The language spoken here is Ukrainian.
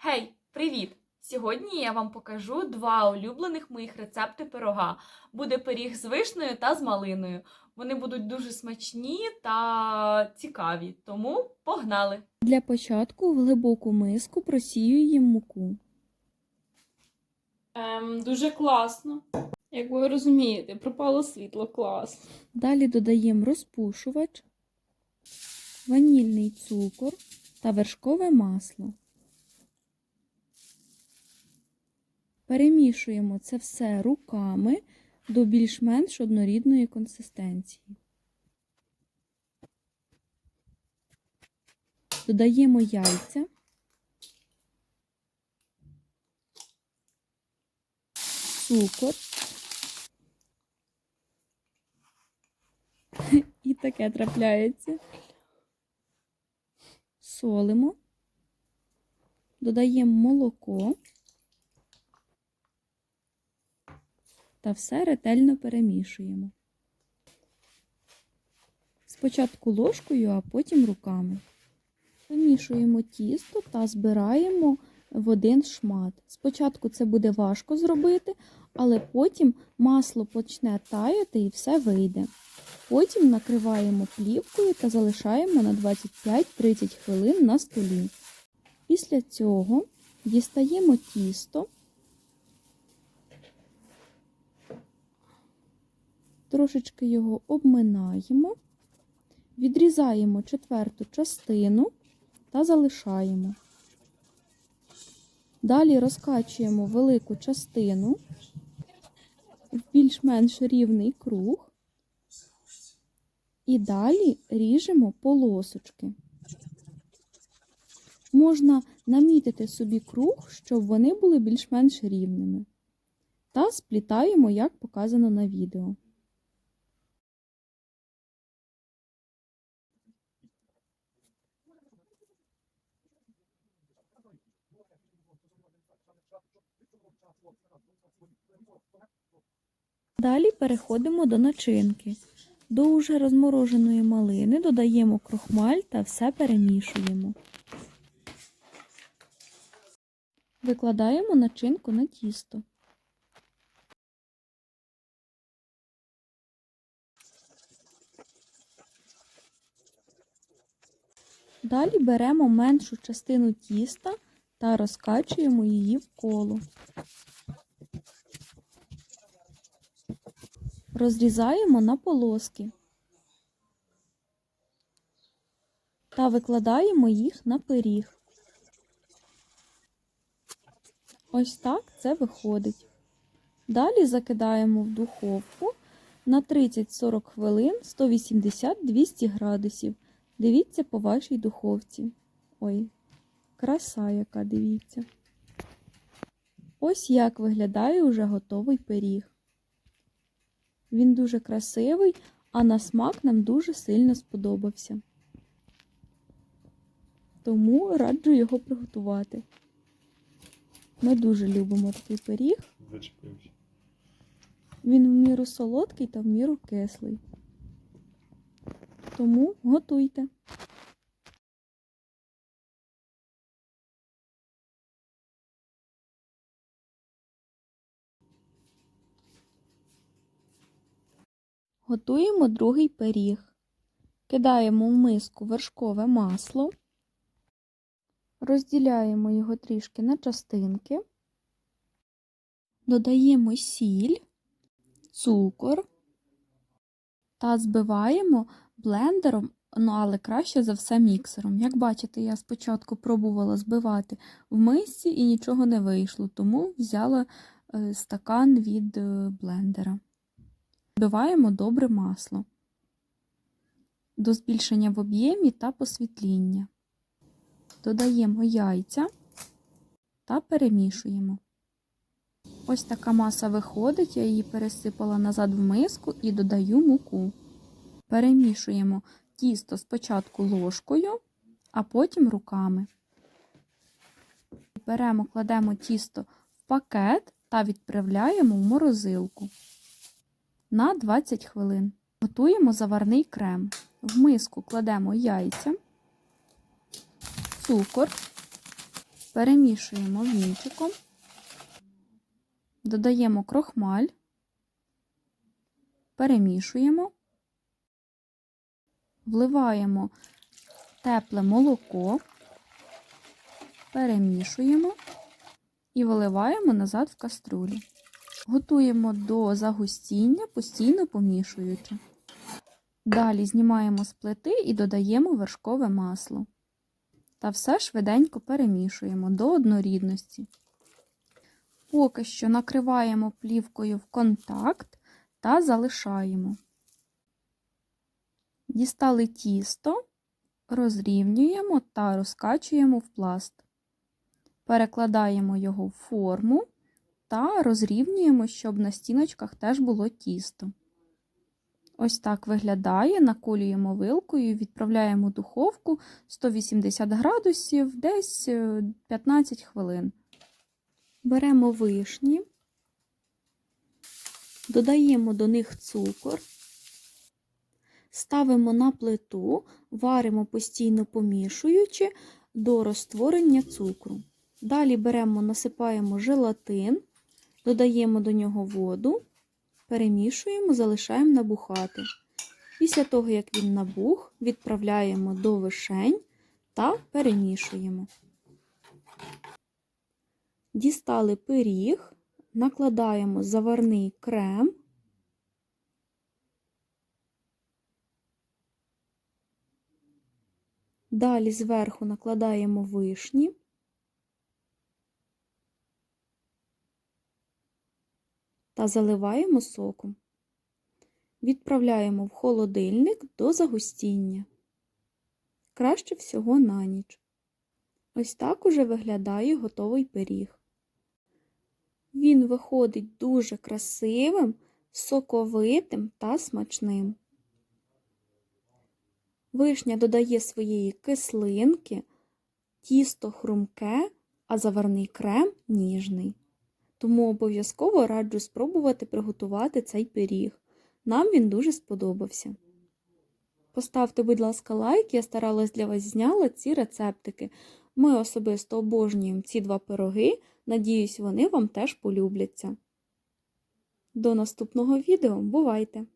Гей, привіт! Сьогодні я вам покажу два улюблених моїх рецепти пирога. Буде пиріг з вишнею та з малиною. Вони будуть дуже смачні та цікаві, тому погнали! Для початку в глибоку миску просіюємо муку. Ем, дуже класно. Як ви розумієте, пропало світло клас. Далі додаємо розпушувач, ванільний цукор та вершкове масло. Перемішуємо це все руками до більш-менш однорідної консистенції. Додаємо яйця. Цукор. І таке трапляється. Солимо. Додаємо молоко. Та все ретельно перемішуємо. Спочатку ложкою, а потім руками. Вимішуємо тісто та збираємо в один шмат. Спочатку це буде важко зробити, але потім масло почне таяти і все вийде. Потім накриваємо плівкою та залишаємо на 25-30 хвилин на столі. Після цього дістаємо тісто, трошечки його обминаємо, відрізаємо четверту частину та залишаємо. Далі розкачуємо велику частину в більш-менш рівний круг. І далі ріжемо полосочки. Можна намітити собі круг, щоб вони були більш-менш рівними. Та сплітаємо, як показано на відео. Далі переходимо до начинки. До уже розмороженої малини додаємо крохмаль та все перемішуємо. Викладаємо начинку на тісто. Далі беремо меншу частину тіста та розкачуємо її в коло. Розрізаємо на полоски та викладаємо їх на пиріг. Ось так це виходить. Далі закидаємо в духовку на 30-40 хвилин 180-200 градусів. Дивіться по вашій духовці. Ой, краса яка, дивіться. Ось як виглядає уже готовий пиріг. Він дуже красивий, а на смак нам дуже сильно сподобався. Тому раджу його приготувати. Ми дуже любимо такий пиріг. Зачепився. Він в міру солодкий та в міру кислий. Тому готуйте. Готуємо другий пиріг. Кидаємо в миску вершкове масло, розділяємо його трішки на частинки, додаємо сіль, цукор та збиваємо блендером, ну але краще за все міксером. Як бачите, я спочатку пробувала збивати в мисці і нічого не вийшло, тому взяла е, стакан від е, блендера. Збиваємо добре масло до збільшення в об'ємі та посвітління. Додаємо яйця та перемішуємо. Ось така маса виходить, я її пересипала назад в миску і додаю муку. Перемішуємо тісто спочатку ложкою, а потім руками. Беремо, кладемо тісто в пакет та відправляємо в морозилку на 20 хвилин. Готуємо заварний крем. В миску кладемо яйця, цукор, Перемішуємо вінчиком, додаємо крохмаль, перемішуємо, вливаємо тепле молоко, перемішуємо і виливаємо назад в каструлю. Готуємо до загустіння, постійно помішуючи. Далі знімаємо з плити і додаємо вершкове масло. Та все швиденько перемішуємо до однорідності. Поки що накриваємо плівкою в контакт та залишаємо. Дістали тісто, розрівнюємо та розкачуємо в пласт. Перекладаємо його в форму та розрівнюємо, щоб на стіночках теж було тісто. Ось так виглядає, наколюємо вилкою, відправляємо в духовку 180 градусів, десь е, 15 хвилин. Беремо вишні, додаємо до них цукор, ставимо на плиту, варимо постійно помішуючи до розтворення цукру. Далі беремо, насипаємо желатин, додаємо до нього воду, перемішуємо, залишаємо набухати. Після того, як він набух, відправляємо до вишень та перемішуємо. Дістали пиріг, накладаємо заварний крем. Далі зверху накладаємо вишні. Та заливаємо соком. Відправляємо в холодильник до загустіння. Краще всього на ніч. Ось так уже виглядає готовий пиріг. Він виходить дуже красивим, соковитим та смачним. Вишня додає своєї кислинки, тісто хрумке, а заварний крем ніжний. Тому обов'язково раджу спробувати приготувати цей пиріг. Нам він дуже сподобався. Поставте, будь ласка, лайк, я старалась для вас зняла ці рецептики. Ми особисто обожнюємо ці два пироги, надіюсь, вони вам теж полюбляться. До наступного відео. Бувайте!